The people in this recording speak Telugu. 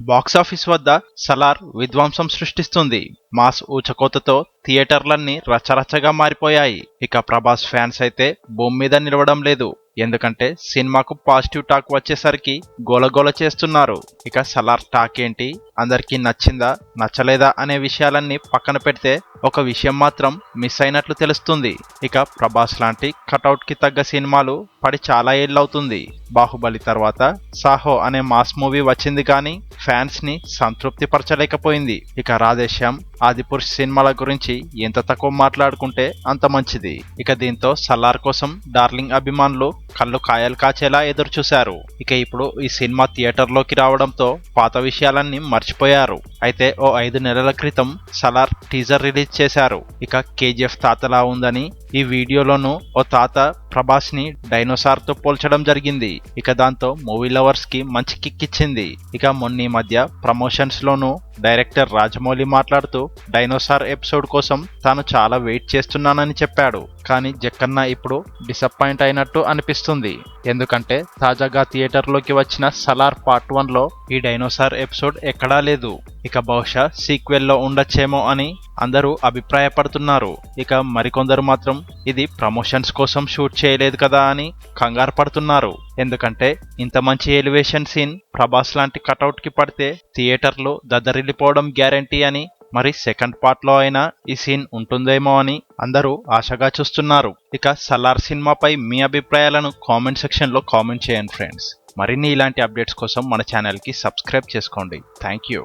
బాక్సాఫీస్ వద్ద సలార్ విధ్వంసం సృష్టిస్తుంది. మాస్ ఊచకోతతో థియేటర్లన్నీ రచరచగా మారిపోయాయి. ఇక ప్రభాస్ ఫ్యాన్స్ అయితే భూమి మీద నిలవడం లేదు. ఎందుకంటే సినిమాకు పాజిటివ్ టాక్ వచ్చేసరికి గోలగోల చేస్తున్నారు. ఇక సలార్ టాక్ ఏంటి? అందరికీ నచ్చిందా? నచ్చలేదా అనే విషయాలన్నీ పక్కన పెడితే ఒక విషయం మాత్రం మిస్ అయినట్లు తెలుస్తుంది. ఇక ప్రభాస్ లాంటి కటౌట్కి తగ్గ సినిమాలు పడి చాలా ఏళ్ళవుతుంది. బాహుబలి తర్వాత సాహో అనే మాస్ మూవీ వచ్చింది కానీ ఫ్యాన్స్ని ఇక రాధేశ్యామ్ ఆదిపురుష్ సినిమాల గురించి ఎంత తక్కువ మాట్లాడుకుంటే అంత మంచిది. ఇక దీంతో సలార్ కోసం డార్లింగ్ అభిమానులు కళ్ళు కాయలు కాచేలా ఎదురు చూశారు ఇక ఇప్పుడు ఈ సినిమా థియేటర్లోకి రావడంతో పాత విషయాలన్నీ మర్చిపోయారు. అయితే ఓ ఐదు నెలల క్రితం సలార్ టీజర్ రిలీజ్ చేశారు. ఇక కేజీఎఫ్ తాతలా ఉందని ఈ వీడియోలోనూ ఓ తాత ప్రభాస్ని డైనోసార్తో పోల్చడం జరిగింది. ఇక దాంతో మూవీ లవర్స్కి మంచి కిక్ ఇచ్చింది ఇక మొన్న మధ్య ప్రమోషన్స్ లోనూ డైరెక్టర్ రాజమౌళి మాట్లాడుతూ డైనోసార్ ఎపిసోడ్ కోసం తాను చాలా వెయిట్ చేస్తున్నానని చెప్పాడు. కానీ జక్కన్న ఇప్పుడు డిసప్పాయింట్ అయినట్టు అనిపిస్తుంది. ఎందుకంటే తాజాగా థియేటర్లోకి వచ్చిన సలార్ పార్ట్ వన్లో ఈ డైనోసార్ ఎపిసోడ్ ఎక్కడా లేదు. ఇక బహుశా సీక్వెల్లో ఉండొచ్చేమో అని అందరూ అభిప్రాయపడుతున్నారు. ఇక మరికొందరు మాత్రం ఇది ప్రమోషన్స్ కోసం షూట్ చేయలేదు కదా అని కంగారు పడుతున్నారు. ఎందుకంటే ఇంత మంచి ఎలివేషన్ సీన్ ప్రభాస్ లాంటి కటౌట్కి పడితే థియేటర్లు దద్దరిల్లిపోవడం గ్యారంటీ అని మరి సెకండ్ పార్ట్లో అయినా ఈ సీన్ ఉంటుందేమో అని అందరూ ఆశగా చూస్తున్నారు. ఇక సలార్ సినిమాపై మీ అభిప్రాయాలను కామెంట్ సెక్షన్లో కామెంట్ చేయండి ఫ్రెండ్స్. మరిన్ని ఇలాంటి అప్డేట్స్ కోసం మన ఛానల్కి సబ్స్క్రైబ్ చేసుకోండి. Thank you.